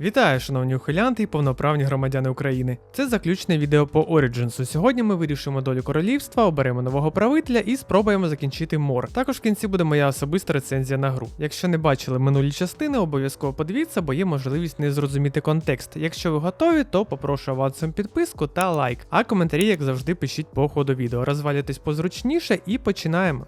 Вітаю, шановні ухилянти і повноправні громадяни України. Це заключне відео по Origins. Сьогодні ми вирішимо долю королівства, оберемо нового правителя і спробуємо закінчити мор. Також в кінці буде моя особиста рецензія на гру. Якщо не бачили минулі частини, обов'язково подивіться, бо є можливість не зрозуміти контекст. Якщо ви готові, то попрошу авансом підписку та лайк. А коментарі, як завжди, пишіть по ходу відео. Розвалюйтесь позручніше і починаємо.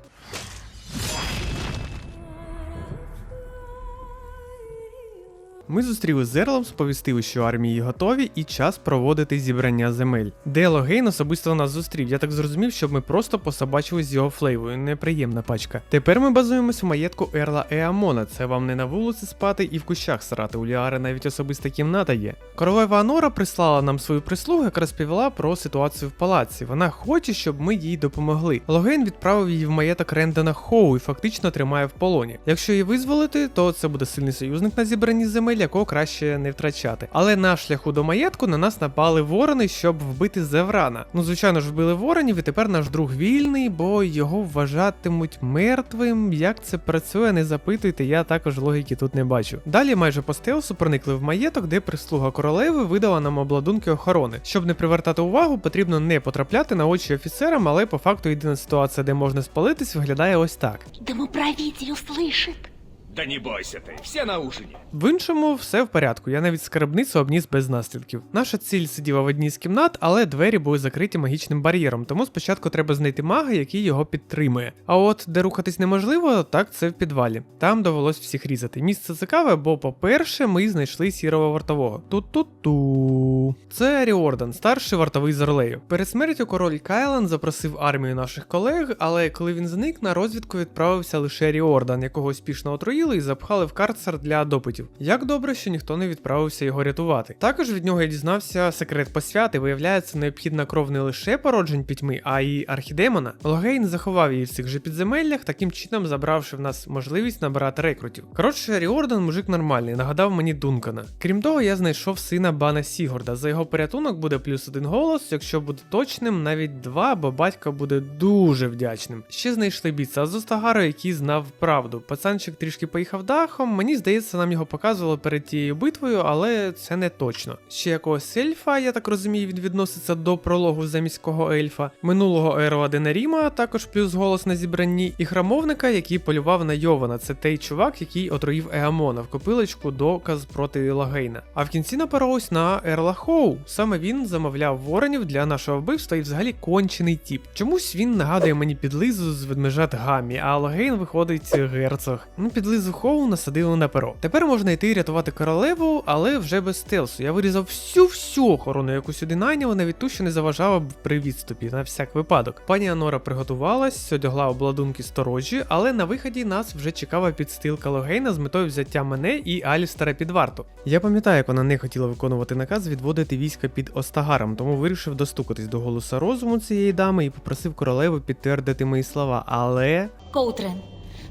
Ми зустріли з Зерлом, сповістили, що армії готові, і час проводити зібрання земель. Дело Гейн особисто нас зустрів. Я так зрозумів, щоб ми просто пособачили з його флейвою. Неприємна пачка. Тепер ми базуємось в маєтку Ерла Еамона. Це вам не на вулиці спати і в кущах срати. У Ліари навіть особиста кімната є. Королева Анора прислала нам свою прислугу, яка розповіла про ситуацію в палаці. Вона хоче, щоб ми їй допомогли. Логейн відправив її в маєток Рендена Хоу і фактично тримає в полоні. Якщо її визволити, то це буде сильний союзник на зібранні земель, якого краще не втрачати. Але на шляху до маєтку на нас напали ворони, щоб вбити Зеврана. Ну, звичайно ж, вбили воронів, і тепер наш друг вільний, бо його вважатимуть мертвим. Як це працює, не запитуйте, я також логіки тут не бачу. Далі майже по стелсу проникли в маєток, де прислуга королеви видала нам обладунки охорони. Щоб не привертати увагу, потрібно не потрапляти на очі офіцерам, але по факту єдина ситуація, де можна спалитись, виглядає ось так. Домоправитель услышит. Да не бойся ты, все на ужине. В іншому все в порядку. Я навіть скарбницю обніс без наслідків. Наша ціль сиділа в одній з кімнат, але двері були закриті магічним бар'єром, тому спочатку треба знайти мага, який його підтримує. А от де рухатись неможливо, так це в підвалі. Там довелось всіх різати. Місце цікаве, бо, по-перше, ми знайшли сірого вартового. Тут-тут-ту. Це Ріордан, старший вартовий з Орлею. Перед смертю король Кайлан запросив армію наших колег, але коли він зник, на розвідку відправився лише Ріордан, якого успішно отруїли і запхали в карцер для допитів. Як добре, що ніхто не відправився його рятувати. Також від нього я дізнався секрет посвяти. Виявляється, необхідна кров не лише породжень пітьми, а й архідемона. Логейн заховав її в цих же підземеллях, таким чином забравши в нас можливість набирати рекрутів. Коротше, Ріордан мужик нормальний, нагадав мені Дункана. Крім того, я знайшов сина Бана Сігорда. За його порятунок буде плюс один голос, якщо буде точним, навіть два, бо батько буде дуже вдячним. Ще знайшли бійця з Остагару, який знав правду. Пацанчик трішки поїхав дахом. Мені здається, нам його показували перед тією битвою, але це не точно. Ще якогось ельфа, я так розумію, він відноситься до прологу заміського ельфа, минулого Ерла Денаріма, також плюс голос на зібранні, і храмовника, який полював на Йована. Це той чувак, який отруїв Еамона в копилочку доказ проти Лагейна. А в кінці напоролось на Ерла Хоу. Саме він замовляв воронів для нашого вбивства і взагалі кончений тіп. Чомусь він нагадує мені підлизу з ведмежат Гамі, а Лагейн виходить герцог. Ну, підлизу Хоу насадили на перо. Тепер можна йти рятувати королеву, але вже без стелсу. Я вирізав всю всю охорону, яку сюди найняли, навіть ту, що не заважала б при відступі, на всяк випадок. Пані Анора приготувалась, одягла обладунки сторожі, але на виході нас вже чекала підстилка Логейна з метою взяття мене і Алістера під варту. Я пам'ятаю, як вона не хотіла виконувати наказ відводити війська під Остагаром, тому вирішив достукатись до голоса розуму цієї дами і попросив королеву підтвердити мої слова. Але Коутрен,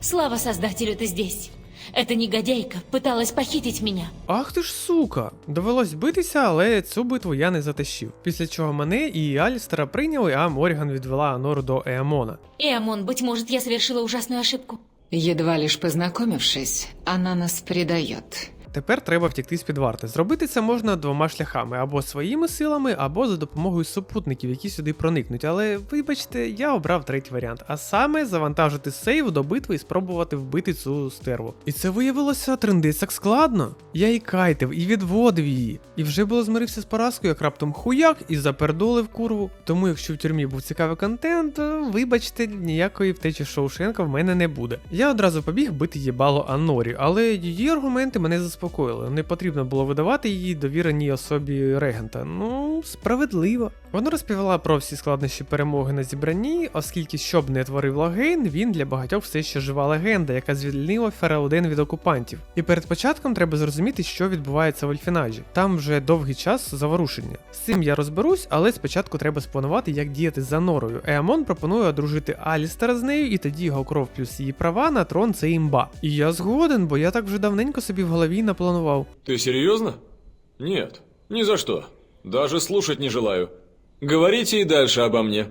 слава создателю ты здесь. Эта негодяйка пыталась похитить меня. Ах ти ж сука! Довелось битися, але цю битву я не затащив. Після чого мене і Алістера прийняли, а Моріган відвела Анору до Еамона. Эамон, быть может, я совершила ужасную ошибку. Едва лишь познакомившись, она нас предает. Тепер треба втікти з під варти. Зробити це можна двома шляхами: або своїми силами, або за допомогою супутників, які сюди проникнуть. Але вибачте, я обрав третій варіант, а саме завантажити сейв до битви і спробувати вбити цю стерву. І це виявилося трендець так складно. Я і кайтив, і відводив її. І вже було змирився з поразкою, як раптом хуяк і запердолив курву. Тому, якщо в тюрмі був цікавий контент, вибачте, ніякої втечі Шоушенка в мене не буде. Я одразу побіг бити їбало Анорі, але її аргументи мене заспокоїли. Не потрібно було видавати її довіреній особі регента. Ну, справедливо. Вона розповіла про всі складнощі перемоги на зібранні, оскільки щоб не творив Лагейн, він для багатьох все ще жива легенда, яка звільнила Ферауден від окупантів. І перед початком треба зрозуміти, що відбувається в Альфінаджі. Там вже довгий час заворушення. З цим я розберусь, але спочатку треба спланувати, як діяти за норою. Еамон пропонує одружити Алістера з нею, і тоді його кров плюс її права на трон це імба. І я згоден, бо я так вже давненько собі в голові напланував. Ты серьезно? Нет, ни за что. Даже слушать не желаю. Говорите и дальше обо мне.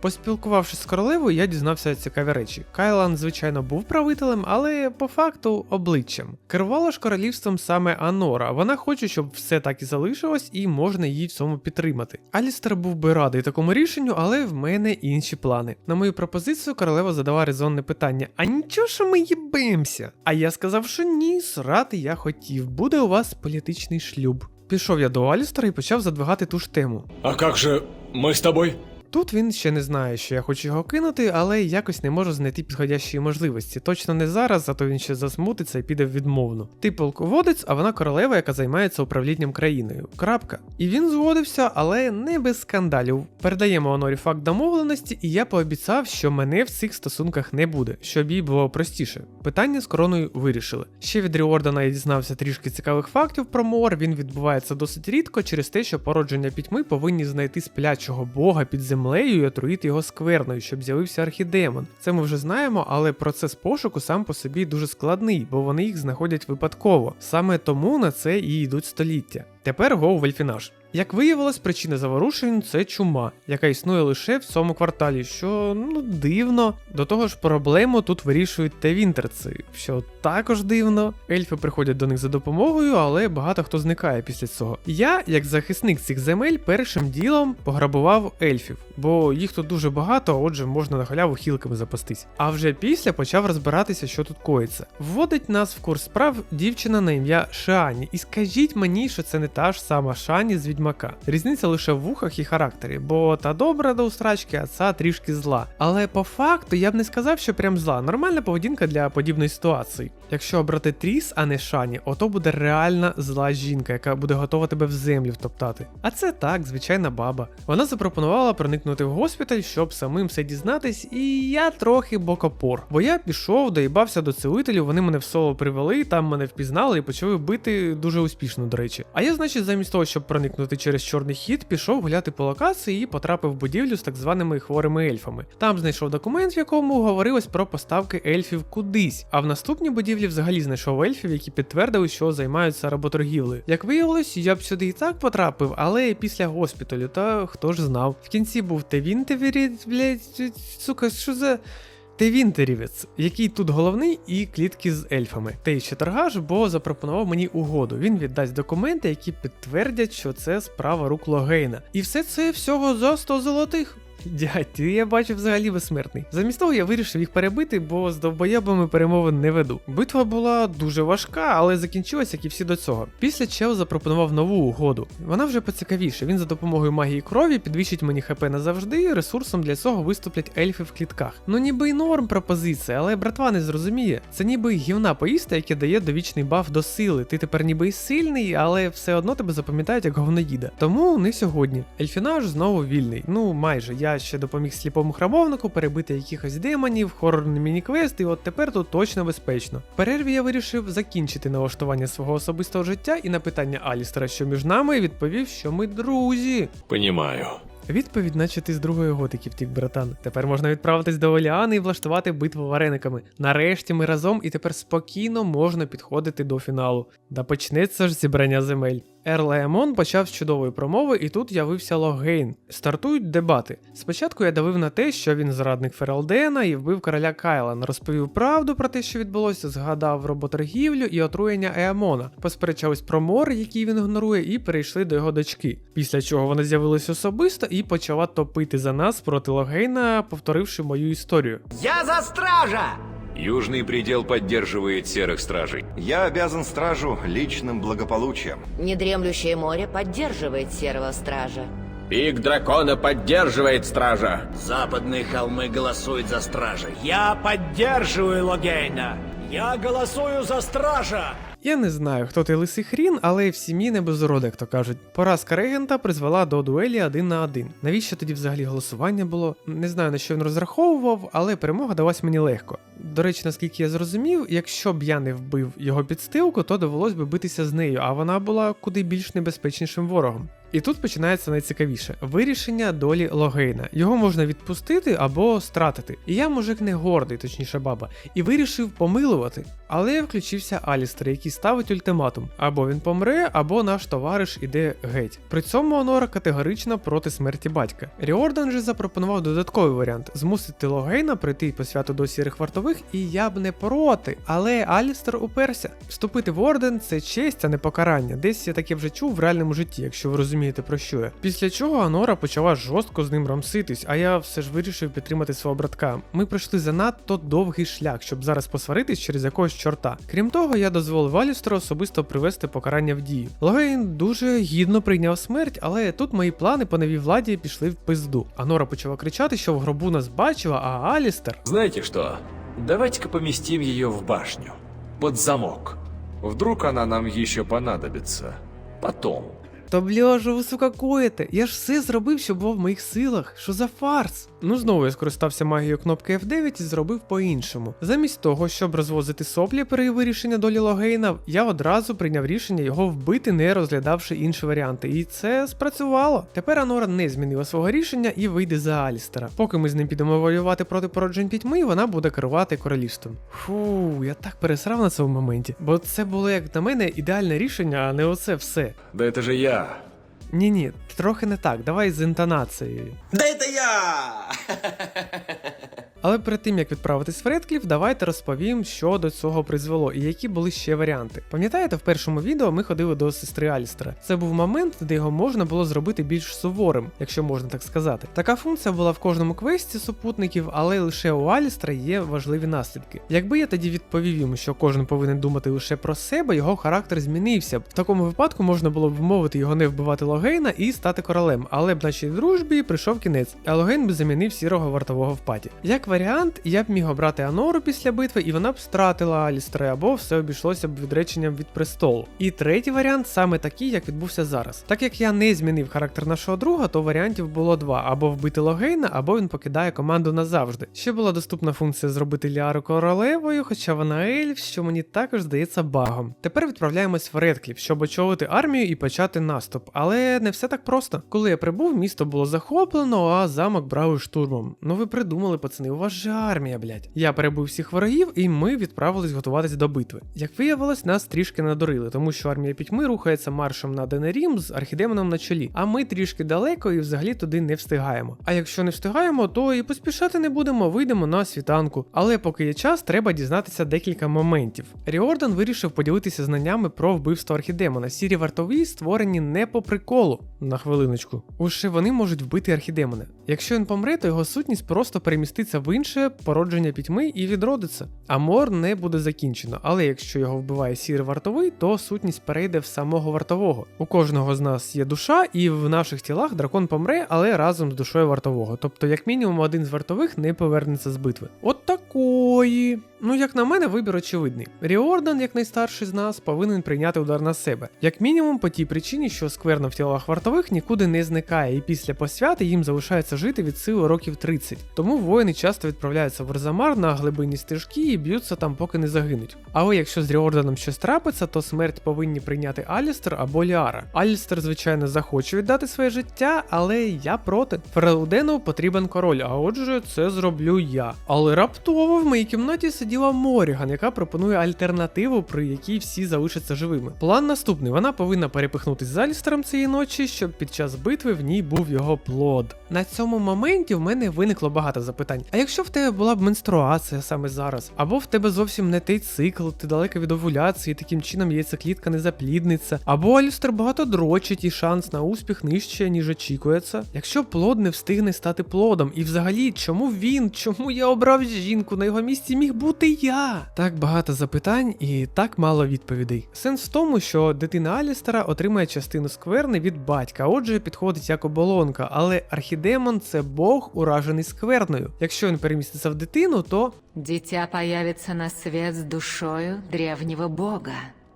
Поспілкувавшись з королевою, я дізнався цікаві речі. Кайлан, звичайно, був правителем, але по факту обличчям. Керувала ж королівством саме Анора. Вона хоче, щоб все так і залишилось, і можна її в цьому підтримати. Алістер був би радий такому рішенню, але в мене інші плани. На мою пропозицію королева задала резонне питання: а нічого, що ми їбимося? А я сказав, що ні, срати я хотів. Буде у вас політичний шлюб. Пішов я до Алістера і почав задвигати ту ж тему. А как же мы с тобой? Тут він ще не знає, що я хочу його кинути, але якось не можу знайти підходящої можливості. Точно не зараз, а то він ще засмутиться і піде в відмовну. Ти полководець, а вона королева, яка займається управлінням країною. Крапка. І він згодився, але не без скандалів. Передаємо Онорі факт домовленості, і я пообіцяв, що мене в цих стосунках не буде, щоб їй було простіше. Питання з короною вирішили. Ще від Ріордана я дізнався трішки цікавих фактів про Мор. Він відбувається досить рідко через те, що породження пітьми повинні знайти сплячого бога під землею і отруїти його скверною, щоб з'явився архідемон. Це ми вже знаємо, але процес пошуку сам по собі дуже складний, бо вони їх знаходять випадково. Саме тому на це і йдуть століття. Тепер го в Ельфінаж. Як виявилось, причина заворушень це чума, яка існує лише в цьому кварталі, що ну дивно. До того ж, проблему тут вирішують тевінтерці, що також дивно. Ельфи приходять до них за допомогою, але багато хто зникає після цього. Я, як захисник цих земель, першим ділом пограбував ельфів, бо їх тут дуже багато, отже, можна на халяву хілками запастись. А вже після почав розбиратися, що тут коїться. Вводить нас в курс справ дівчина на ім'я Шані, і скажіть мені, що це не та ж сама Шані з відьмака. Різниця лише в вухах і характері, бо та добра до устрачки, а ця трішки зла. Але по факту я б не сказав, що прям зла. Нормальна поведінка для подібної ситуації. Якщо обрати Тріс, а не Шані, ото буде реальна зла жінка, яка буде готова тебе в землю втоптати. А це так, звичайна баба. Вона запропонувала проникнути в госпіталь, щоб самим все дізнатись, і я трохи бокопор. Бо я пішов, доїбався до цілителів, вони мене в соло привели, там мене впізнали і почали бити дуже успішно, до речі. А я, значить, замість того, щоб проникнути через чорний хід, пішов гуляти по локації і потрапив в будівлю з так званими хворими ельфами. Там знайшов документ, в якому говорилось про поставки ельфів кудись. А в наступній будівлі взагалі знайшов ельфів, які підтвердили, що займаються работоргівлею. Як виявилось, я б сюди і так потрапив, але після госпіталю, та хто ж знав. В кінці був Тевінтевірі, блять, сука, що за. Тевінтерівець, який тут головний, і клітки з ельфами. Та ще торгаш, бо запропонував мені угоду. Він віддасть документи, які підтвердять, що це справа рук Логейна. І все це всього за 100 золотих. Дядь, я бачу взагалі безсмертний. Замість того я вирішив їх перебити, бо з довбоєбами перемовин не веду. Битва була дуже важка, але закінчилась, як і всі до цього. Після чел запропонував нову угоду. Вона вже поцікавіше. Він за допомогою магії крові підвищить мені хп назавжди. Ресурсом для цього виступлять ельфи в клітках. Ну ніби й норм пропозиція, але братва не зрозуміє. Це ніби гівна поїсти, яке дає довічний баф до сили. Ти тепер ніби й сильний, але все одно тебе запам'ятають як говноїда. Тому не сьогодні. Ельфінаж знову вільний. Ну майже. Я ще допоміг сліпому храмовнику перебити якихось демонів, хорорний міні-квест, і от тепер тут точно безпечно. В перерві я вирішив закінчити налаштування свого особистого життя і на питання Алістера, що між нами, відповів, що ми друзі. Понимаю. Відповідь, наче ти з другої готики втік, братан. Тепер можна відправитись до Оліани і влаштувати битву варениками. Нарешті ми разом і тепер спокійно можна підходити до фіналу. Да почнеться ж зібрання земель. Ерл Емон почав з чудової промови, і тут явився Логейн. Стартують дебати. Спочатку я давив на те, що він зрадник Фералдена і вбив короля Кайлан, розповів правду про те, що відбулося, згадав роботоргівлю і отруєння Еамона, посперечались про мор, який він ігнорує, і перейшли до його дочки. Після чого вона з'явилась особисто і почала топити за нас проти Логейна, повторивши мою історію. Я за стража! Южный предел поддерживает серых стражей. Я обязан стражу личным благополучием. Недремлющее море поддерживает серого стража. Пик дракона поддерживает стража. Западные холмы голосуют за стражей. Я поддерживаю Логейна. Я голосую за стража. Я не знаю, хто ти лисий хрін, але в сім'ї не без уроди, як то кажуть. Поразка регента призвела до дуелі один на один. Навіщо тоді взагалі голосування було? Не знаю на що він розраховував, але перемога далась мені легко. До речі, наскільки я зрозумів, якщо б я не вбив його підстилку, то довелось би битися з нею, а вона була куди більш небезпечнішим ворогом. І тут починається найцікавіше вирішення долі Логейна. Його можна відпустити або стратити. І я мужик не гордий, точніше баба, і вирішив помилувати. Але включився Алістер, який ставить ультиматум: або він помре, або наш товариш іде геть. При цьому Онора категорично проти смерті батька. Ріордан же запропонував додатковий варіант змусити Логейна прийти по святу до сірих вартових, і я б не проти. Але Алістер уперся. Вступити в орден це честь, а не покарання. Десь я таке вже чув в реальному житті, якщо ви розумієте про що я. Після чого Анора почала жорстко з ним рамситись, а я все ж вирішив підтримати свого братка. Ми пройшли занадто довгий шлях, щоб зараз посваритись через якогось чорта. Крім того, я дозволив Алістеру особисто привести покарання в дію. Логейн дуже гідно прийняв смерть, але тут мої плани по новій владі пішли в пизду. Анора почала кричати, що в гробу нас бачила, а Алістер. Знаете что? Давайте-ка поместим ее в башню. Под замок. Вдруг она нам еще понадобится. Потом. Та бля, що ви сука коїте? Я ж все зробив, що було в моїх силах. Що за фарс? Ну знову я скористався магією кнопки F9 і зробив по-іншому. Замість того, щоб розвозити соплі при вирішенні долі Логейна, я одразу прийняв рішення його вбити, не розглядавши інші варіанти. І це спрацювало. Тепер Анора не змінила свого рішення і вийде за Алістера. Поки ми з ним підемо воювати проти породжень пітьми, вона буде керувати королівством. Фу, я так пересрав на цьому моменті. Бо це було як на мене ідеальне рішення, а не оце все. Да это же я. vida. Ні, ні, трохи не так. Давай з інтонацією. Да это я! Але перед тим як відправитись в Редкліф, давайте розповім, що до цього призвело і які були ще варіанти. Пам'ятаєте, в першому відео ми ходили до сестри Алістера. Це був момент, де його можна було зробити більш суворим, якщо можна так сказати. Така функція була в кожному квесті супутників, але лише у Алістера є важливі наслідки. Якби я тоді відповів йому, що кожен повинен думати лише про себе, його характер змінився б. В такому випадку можна було б вмовити його не вбивати Логейна і стати королем, але б нашій дружбі прийшов кінець, а Логейн би замінив сірого вартового в паті. Як варіант, я б міг обрати Анору після битви, і вона б стратила Алістера, або все обійшлося б відреченням від престолу. І третій варіант саме такий, як відбувся зараз. Так як я не змінив характер нашого друга, то варіантів було два: або вбити Логейна, або він покидає команду назавжди. Ще була доступна функція зробити Ліару королевою, хоча вона ельф, що мені також здається багом. Тепер відправляємось в Редкліф, щоб очолити армію і почати наступ. Але не все так просто. Коли я прибув, місто було захоплено, а замок брали штурмом. Ну ви придумали, пацани, у вас же армія, блядь. Я перебув всіх ворогів, і ми відправились готуватись до битви. Як виявилось, нас трішки надурили, тому що армія пітьми рухається маршем на Денерім з архідемоном на чолі. А ми трішки далеко і взагалі туди не встигаємо. А якщо не встигаємо, то і поспішати не будемо, вийдемо на світанку. Але поки є час, треба дізнатися декілька моментів. Ріордан вирішив поділитися знаннями про вбивство архідемона. Сірі вартові створені не по приколу. На хвилиночку. Уже вони можуть вбити архідемона. Якщо він помре, то його сутність просто переміститься в інше породження пітьми і відродиться. Амор не буде закінчено, але якщо його вбиває сірий вартовий, то сутність перейде в самого вартового. У кожного з нас є душа, і в наших тілах дракон помре, але разом з душою вартового. Тобто, як мінімум, один з вартових не повернеться з битви. От такої. Ну, як на мене, вибір очевидний. Ріордан, як найстарший з нас, повинен прийняти удар на себе. Як мінімум, по тій причині, що скверна в тілах вартових нікуди не зникає, і після посвяти їм залишається жити від сили років 30. Тому воїни часто відправляються в Арзамар на глибинні стежки і б'ються там, поки не загинуть. Але якщо з Ріорданом щось трапиться, то смерть повинні прийняти Алістер або Ліара. Алістер, звичайно, захоче віддати своє життя, але я проти. Фераудену потрібен король, а отже, це зроблю я. Але раптово в моїй кімнаті сиділа Моріган, яка пропонує альтернативу, при якій всі залишаться живими. План наступний: вона повинна перепихнутись з Алістером цієї ночі, щоб під час битви в ній був його плод. На цьому моменті в мене виникло багато запитань. А якщо в тебе була б менструація саме зараз, або в тебе зовсім не той цикл, ти далеко від овуляції, таким чином яйцеклітка не заплідниться, або Алістер багато дрочить і шанс на успіх нижче, ніж очікується. Якщо плод не встигне стати плодом, і взагалі, чому він, чому я обрав жінку, на його місці міг бути я? Так багато запитань і так мало відповідей. Сенс в тому, що дитина Алістера отримає частину скверни від батька, отже, підходить як оболонка, але архідемон це бог, уражений скверною. Якщо він переміститься в дитину, то Дитя появится на свет с душою древнего бога.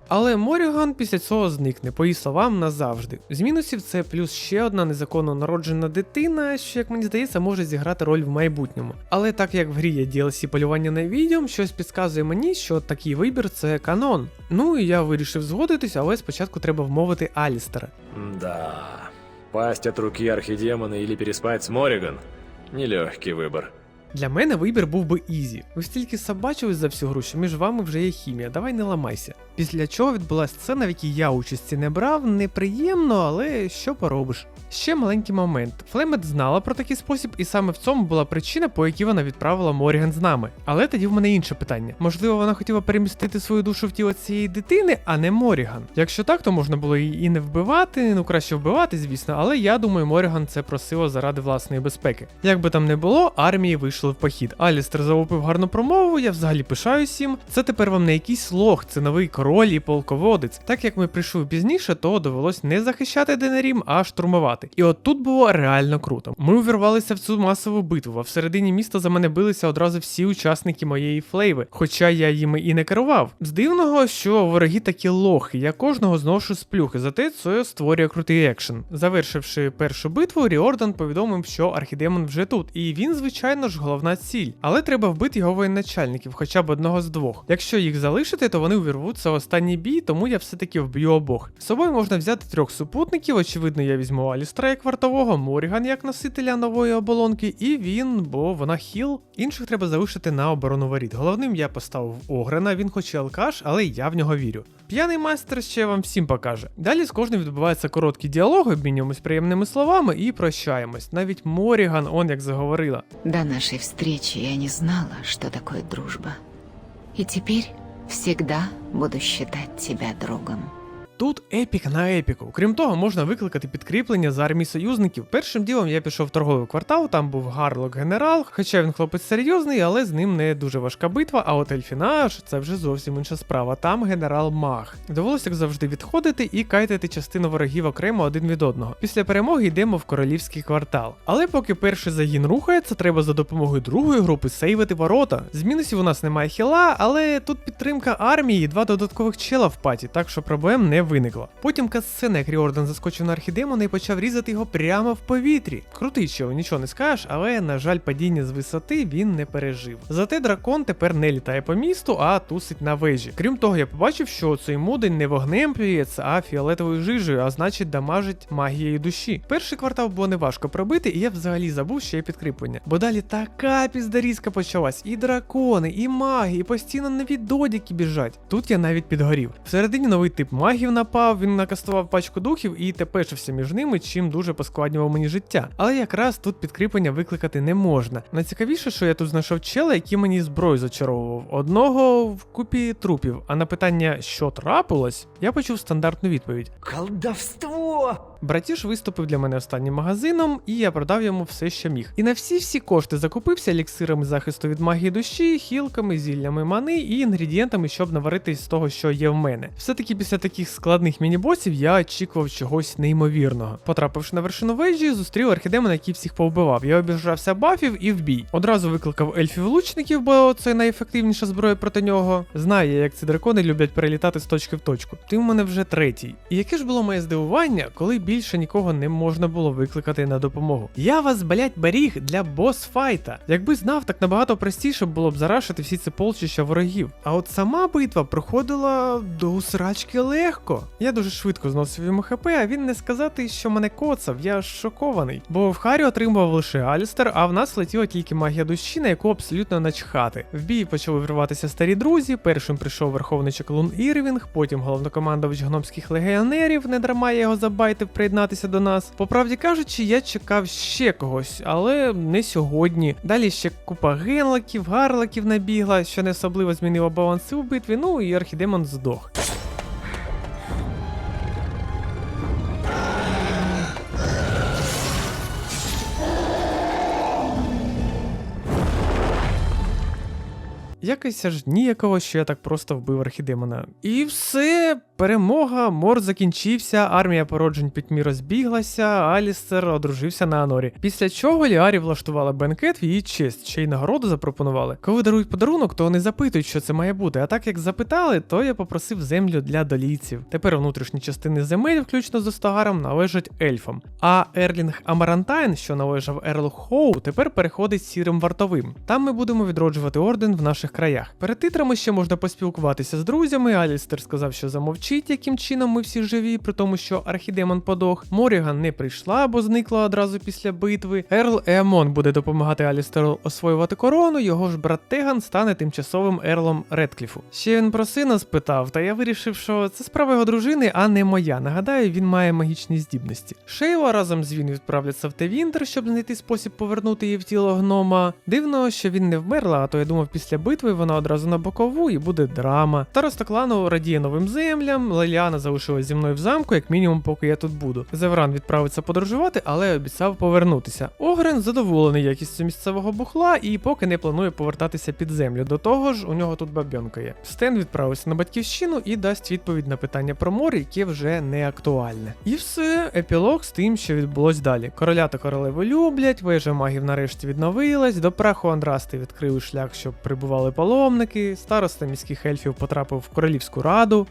Але Моріган після цього зникне, по її словам, назавжди. З мінусів це плюс ще одна незаконно народжена дитина, що, як мені здається, може зіграти роль в майбутньому. Але так як в грі є DLC полювання на відьом, щось підказує мені, що такий вибір це канон. Ну і я вирішив згодитись, але спочатку треба вмовити Алістера. Да. Пасть от руки архидемона или переспать с Моріган? – нелегкий вибір. Для мене вибір був би ізі. Ви стільки собачились за всю гру, що між вами вже є хімія, давай не ламайся. Після чого відбулася сцена, в якій я участі не брав, неприємно, але що поробиш. Ще маленький момент. Флемет знала про такий спосіб, і саме в цьому була причина, по якій вона відправила Моріган з нами. Але тоді в мене інше питання. Можливо, вона хотіла перемістити свою душу в тіло цієї дитини, а не Моріган. Якщо так, то можна було її і не вбивати, ну краще вбивати, звісно, але я думаю, Моріган це просила заради власної безпеки. Як би там не було, армії вийшли в похід. Алістер залупив гарну промову, я взагалі пишаюсь їм. Це тепер вам не якийсь лох, це новий король і полководець. Так як ми прийшли пізніше, то довелось не захищати Денерім, а штурмувати. І от тут було реально круто. Ми увірвалися в цю масову битву, а всередині міста за мене билися одразу всі учасники моєї флейви, хоча я їми і не керував. З дивного, що вороги такі лохи, я кожного зношу з плюхи, зате це створює крутий екшен. Завершивши першу битву, Ріордан повідомив, що архідемон вже тут, і він, звичайно ж, головна ціль. Але треба вбити його воєначальників, хоча б одного з двох. Якщо їх залишити, то вони увірвуться останній бій, тому я все-таки вб'ю обох. З собою можна взяти трьох супутників. Очевидно, я візьму Алістра як вартового, Моріган як носителя нової оболонки, і він, бо вона хіл. Інших треба залишити на оборону воріт. Головним я поставив Огрена, він хоч і алкаш, але я в нього вірю. П'яний майстер ще вам всім покаже. Далі з кожним відбуваються короткі діалоги, обмінюємось приємними словами і прощаємось. Навіть Моріган, он як заговорила. До нашей встречи я не знала, что такое дружба. И теперь всегда буду считать тебя другом. Тут епік на епіку. Крім того, можна викликати підкріплення з армії союзників. Першим ділом я пішов в торговий квартал, там був Гарлок генерал, хоча він хлопець серйозний, але з ним не дуже важка битва. А от Ельфінаж це вже зовсім інша справа. Там генерал Маг. Довелося, як завжди, відходити і кайтити частину ворогів окремо один від одного. Після перемоги йдемо в королівський квартал. Але поки перший загін рухається, треба за допомогою другої групи сейвити ворота. З мінусів у нас немає хіла, але тут підтримка армії і два додаткових чела в паті, так що проблем не виникло. Потім катсцена, як Ріордан заскочив на архідемона і почав різати його прямо в повітрі. Крутий чел, нічого не скажеш, але на жаль, падіння з висоти він не пережив. Зате дракон тепер не літає по місту, а тусить на вежі. Крім того, я побачив, що цей модень не вогнем плюється, а фіолетовою жижею, а значить дамажить магією душі. Перший квартал було неважко пробити, і я взагалі забув, що є підкріплення. Бо далі така піздарізка почалась, і дракони, і маги, і постійно нові додіки біжать. Тут я навіть підгорів. Всередині новий тип магів напав, він накастував пачку духів і тепешився між ними, чим дуже поскладнював мені життя. Але якраз тут підкріплення викликати не можна. Найцікавіше, що я тут знайшов чела, який мені зброю зачаровував. Одного в купі трупів. А на питання, що трапилось, я почув стандартну відповідь. Колдовство! Братіш виступив для мене останнім магазином, і я продав йому все, що міг. І на всі всі кошти закупився еліксирами захисту від магії душі, хілками, зіллями мани і інгредієнтами, щоб наваритись з того, що є в мене. Все-таки після таких складних міні-босів я очікував чогось неймовірного. Потрапивши на вершину вежі, зустрів архідемона, який всіх повбивав. Я обіжрався бафів і в бій. Одразу викликав ельфів лучників, бо це найефективніша зброя проти нього. Знає, як ці дракони люблять перелітати з точки в точку. Ти в мене вже третій. І яке ж було моє здивування, коли більше нікого не можна було викликати на допомогу. Я вас, блять, беріг для босфайта. Якби знав, так набагато простіше було б зарашити всі ці полчища ворогів. А от сама битва проходила до усрачки легко. Я дуже швидко зносив йому хп, а він не сказати, що мене коцав, я шокований. Бо в Харі отримував лише Алістер, а в нас летіла тільки магія душі, на яку абсолютно начхати. В бій почали вриватися старі друзі. Першим прийшов верховний чаклун Ірвінг, потім головнокомандувач гномських легіонерів, не дарма я його забайтив приєднатися до нас. По правді кажучи, я чекав ще когось, але не сьогодні. Далі ще купа генлаків, гарлаків набігла, що не особливо змінило баланси у битві. Ну і архідемон здох. Якось аж ніякого, що я так просто вбив архідемона. І все, перемога, мор закінчився, армія породжень пітьмі розбіглася, Алістер одружився на Анорі. Після чого Ліарі влаштувала бенкет в її честь, ще й нагороду запропонували. Коли дарують подарунок, то не запитують, що це має бути. А так як запитали, то я попросив землю для долійців. Тепер внутрішні частини земель, включно з Остогаром, належать ельфам. А Ерлінг Амарантайн, що належав Ерлу Хоу, тепер переходить сірим вартовим. Там ми будемо відроджувати орден в наших краях. Перед титрами ще можна поспілкуватися з друзями. Алістер сказав, що замовчав. Мовчить, яким чином ми всі живі, при тому, що архідемон подох. Моріган не прийшла або зникла одразу після битви. Ерл Еамон буде допомагати Алістеру освоювати корону. Його ж брат Теган стане тимчасовим ерлом Редкліфу. Ще він про сина спитав, та я вирішив, що це справа його дружини, а не моя. Нагадаю, він має магічні здібності. Шейла разом з він відправляться в Тевінтер, щоб знайти спосіб повернути її в тіло гнома. Дивно, що він не вмерла, а то я думав, після битви вона одразу на бокову і буде драма. Староста клану радіє новим землям. Леліана залишилась зі мною в замку, як мінімум, поки я тут буду. Зевран відправиться подорожувати, але обіцяв повернутися. Огрен задоволений якістю місцевого бухла і поки не планує повертатися під землю. До того ж, у нього тут бабьонка є. Стен відправився на батьківщину і дасть відповідь на питання про море, яке вже не актуальне. І все, епілог з тим, що відбулось далі. Короля та королеви люблять, вежа магів нарешті відновилась, до праху Андрасти відкрили шлях, щоб прибували паломники, староста міських ельфів потрапив в королівську раду.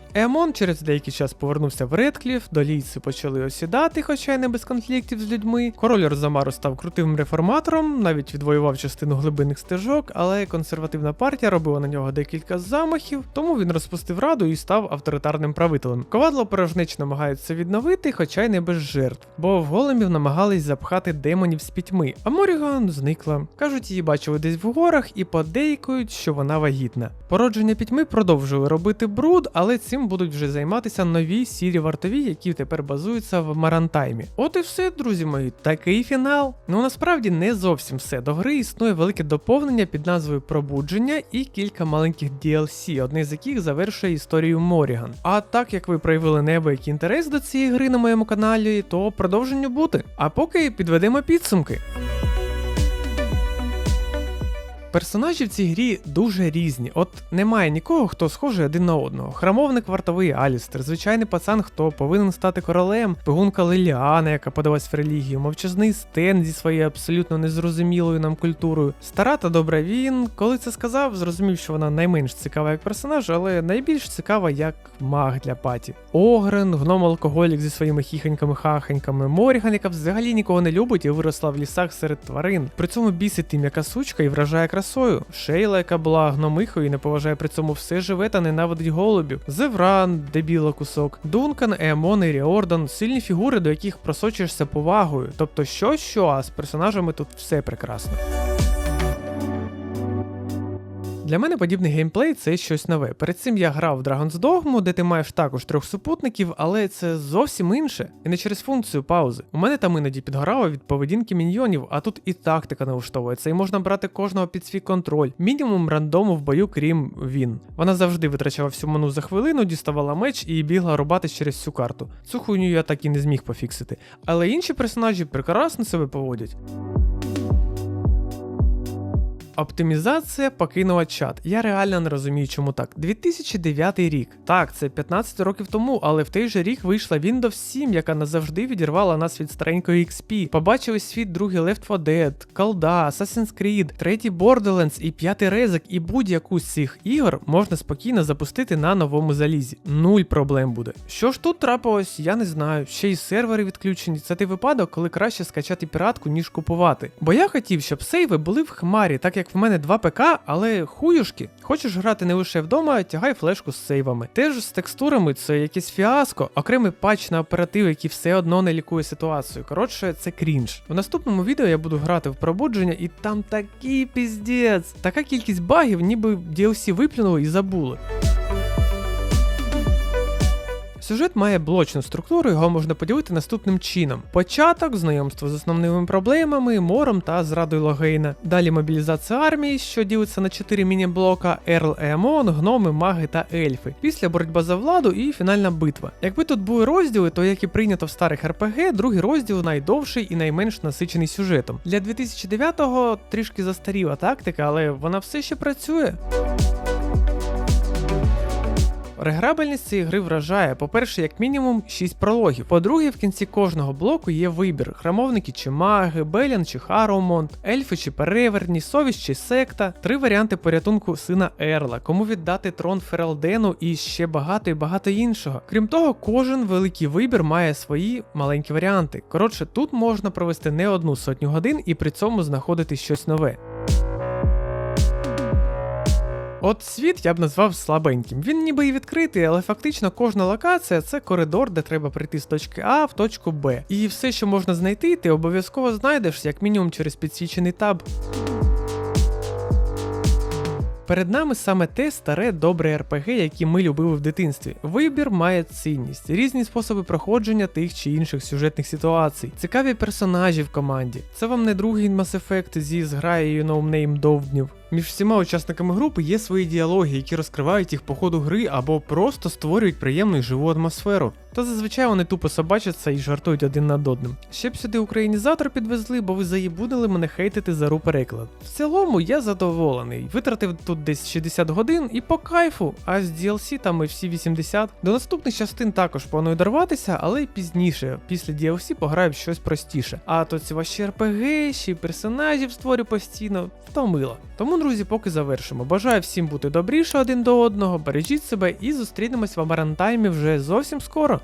Через деякий час повернувся в Редкліф, долійці почали осідати, хоча й не без конфліктів з людьми. Король Розамару став крутим реформатором, навіть відвоював частину глибинних стежок, але консервативна партія робила на нього декілька замахів, тому він розпустив раду і став авторитарним правителем. Ковадло порожнеч намагаються відновити, хоча й не без жертв, бо в големів намагались запхати демонів з пітьми, а Моріган зникла. Кажуть, її бачили десь в горах і подейкують, що вона вагітна. Породження пітьми продовжили робити бруд, але цим будуть вже займатися нові сірі вартові, які тепер базуються в Марантаймі. От і все, друзі мої, такий фінал. Ну насправді не зовсім все. До гри існує велике доповнення під назвою Пробудження і кілька маленьких DLC, одне з яких завершує історію Моріган. А так як ви проявили неабиякий інтерес до цієї гри на моєму каналі, то продовженню бути. А поки підведемо підсумки. Персонажі в цій грі дуже різні. От немає нікого, хто схожий один на одного. Храмовник вартовий Алістер, звичайний пацан, хто повинен стати королем, пигунка Лиліана, яка подалась в релігію, мовчазний Стен зі своєю абсолютно незрозумілою нам культурою. Стара та добра він, коли це сказав, зрозумів, що вона найменш цікава як персонаж, але найбільш цікава як маг для паті. Огрен, гном алкоголік зі своїми хіхоньками-хахоньками, Моріган, яка взагалі нікого не любить і виросла в лісах серед тварин. При цьому бісить м'яка сучка і вражає красою. Шейла, яка була гномихою і не поважає при цьому все живе та ненавидить голубів. Зевран, дебіла кусок. Дункан, Емон і Ріордан сильні фігури, до яких просочуєшся повагою. Тобто, що, що, а з персонажами тут все прекрасно. Для мене подібний геймплей це щось нове. Перед цим я грав в Dragon's Dogma, де ти маєш також трьох супутників, але це зовсім інше. І не через функцію паузи. У мене там іноді підгорало від поведінки міньйонів, а тут і тактика налаштовується, і можна брати кожного під свій контроль. Мінімум рандому в бою, крім він. Вона завжди витрачала всю ману за хвилину, діставала меч і бігла рубатись через всю карту. Цю хуйню я так і не зміг пофіксити. Але інші персонажі прекрасно себе поводять. Оптимізація покинула чат. Я реально не розумію, чому так. 2009 рік. Так, це 15 років тому, але в той же рік вийшла Windows 7, яка назавжди відірвала нас від старенької XP. Побачили світ другий Left 4 Dead, Колда, Assassin's Creed, третій Borderlands і п'ятий Резик, і будь-яку з цих ігор можна спокійно запустити на новому залізі. Нуль проблем буде. Що ж тут трапилось, я не знаю. Ще й сервери відключені. Це той випадок, коли краще скачати піратку, ніж купувати. Бо я хотів, щоб сейви були в хмарі, так як в мене два ПК, але хуюшки. Хочеш грати не лише вдома, тягай флешку з сейвами. Теж з текстурами це якесь фіаско, окремий патч на оператив, який все одно не лікує ситуацію. Коротше, це крінж. В наступному відео я буду грати в пробудження, і там такий піздець. Така кількість багів, ніби DLC виплюнули і забули. Сюжет має блочну структуру, його можна поділити наступним чином: початок, знайомство з основними проблемами, мором та зрадою Логейна. Далі мобілізація армії, що ділиться на 4 міні-блока, Ерл Еамон, гноми, маги та ельфи. Після боротьба за владу і фінальна битва. Якби тут були розділи, то як і прийнято в старих РПГ, другий розділ найдовший і найменш насичений сюжетом. Для 2009-го трішки застаріла тактика, але вона все ще працює. Реграбельність цієї гри вражає. По-перше, як мінімум 6 прологів. По-друге, в кінці кожного блоку є вибір: храмовники чи маги, Белян чи Хароумонт, ельфи чи переверні, совість чи секта, три варіанти порятунку сина Ерла, кому віддати трон Фералдену і ще багато і багато іншого. Крім того, кожен великий вибір має свої маленькі варіанти. Коротше, тут можна провести не одну сотню годин і при цьому знаходити щось нове. От світ я б назвав слабеньким. Він ніби і відкритий, але фактично кожна локація це коридор, де треба прийти з точки А в точку Б. І все, що можна знайти, ти обов'язково знайдеш як мінімум через підсвічений таб. Перед нами саме те старе добре РПГ, яке ми любили в дитинстві. Вибір має цінність, різні способи проходження тих чи інших сюжетних ситуацій, цікаві персонажі в команді. Це вам не другий Mass Effect зі зграєю ноунейм довбнів. Між всіма учасниками групи є свої діалоги, які розкривають їх по ходу гри або просто створюють приємну і живу атмосферу. Та зазвичай вони тупо собачаться і жартують один над одним. Ще б сюди українізатор підвезли, бо ви заїбудили мене хейтити за ру переклад. В цілому я задоволений. Витратив тут десь 60 годин і по кайфу, а з DLC там і всі 80. До наступних частин також планую дорватися, але й пізніше, після DLC пограю в щось простіше. А то ці ваші RPG, ще й персонажів створю постійно, втомило. Тому, друзі, поки завершимо. Бажаю всім бути добріше один до одного, бережіть себе і зустрінемось в Амарантаймі вже зовсім скоро.